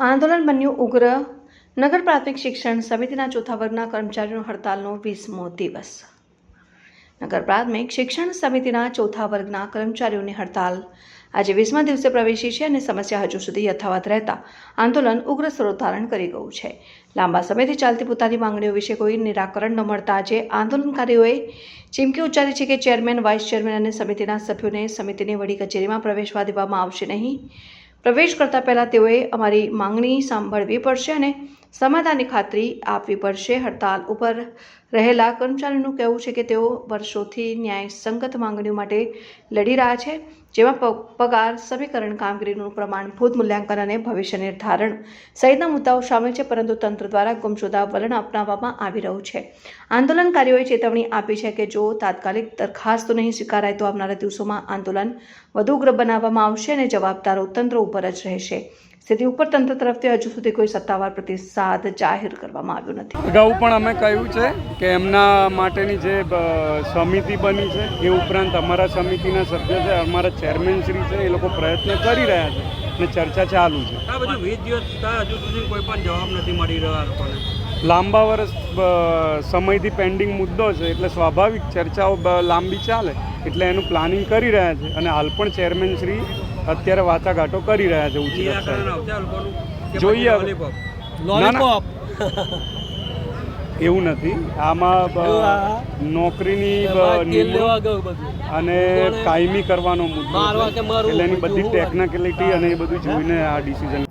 આંદોલન બન્યું ઉગ્ર. નગર પ્રાથમિક શિક્ષણ સમિતિના ચોથા વર્ગના કર્મચારીનો હડતાલનો વીસમો દિવસ. નગર પ્રાથમિક શિક્ષણ સમિતિના ચોથા વર્ગના કર્મચારીઓની હડતાલ. આજે વીસમા દિવસે પ્રવેશી છે અને સમસ્યા હજુ સુધી યથાવત રહેતા આંદોલન ઉગ્ર સ્વરૂપ ધારણ કરી ગયું છે. લાંબા સમયથી ચાલતી પોતાની માંગણીઓ વિશે કોઈ નિરાકરણ ન મળતા આજે આંદોલનકારીઓએ ચીમકી ઉચ્ચારી છે કે ચેરમેન, વાઇસ ચેરમેન અને સમિતિના સભ્યોને સમિતિની વડી કચેરીમાં પ્રવેશવા દેવામાં આવશે નહીં. પ્રવેશ કરતા પહેલાં તેઓએ અમારી માંગણી સાંભળવી પડશે અને સમાધાનની ખાતરી આપવી પડશે હડતાલ ઉપર. રહેલા કર્મચારીનું કહેવું છે કે તેઓ વર્ષોથી ન્યાયસંગત માંગણીઓ માટે લડી રહ્યા છે, જેમાં પગાર, સમીકરણ, કામગીરીનું પ્રમાણભૂત મૂલ્યાંકન અને ભવિષ્ય નિર્ધારણ સહિતના મુદ્દાઓ સામેલ છે, પરંતુ તંત્ર દ્વારા ગુમશુદા વલણ અપનાવવામાં આવી રહ્યું છે. આંદોલનકારીઓએ ચેતવણી આપી છે કે જો તાત્કાલિક દરખાસ્તો નહીં સ્વીકારાય, તો આવનારા દિવસોમાં આંદોલન વધુ ઉગ્ર બનાવવામાં આવશે અને જવાબદારો તંત્ર ઉપર જ રહેશે. સ્થિતિ ઉપર તંત્ર તરફથી હજુ સુધી કોઈ સત્તાવાર પ્રતિસાદ જાહેર કરવામાં આવ્યો નથી. અગાઉ પણ અમે કહ્યું છે કે એમના માટેની જે સમિતિ બની છે એ ઉપરાંત અમારા સમિતિના સભ્યો છે અમારા ચેરમેન શ્રી છે એ લોકો પ્રયત્ન કરી રહ્યા છે અને ચર્ચા ચાલુ છે. આ બધું વીસ દિવસ હજુ સુધી કોઈ પણ જવાબ નથી મળી રહ્યા લોકોને. લાંબા વર્ષ સમયથી પેન્ડિંગ મુદ્દો છે એટલે સ્વાભાવિક ચર્ચાઓ લાંબી ચાલે એટલે એનું પ્લાનિંગ કરી રહ્યા છે. અને હાલ પણ ચેરમેન શ્રી અત્યારે વાટાઘાટો કરી રહ્યા છે ઊંચી કક્ષાએ જોઈએ. એવું નથી. આમાં નોકરીની અને કાયમી કરવાનો મુદ્દો એટલે એની બધી બધું ટેકનિકલિટી અને એ બધું જોઈને આ ડિસિઝન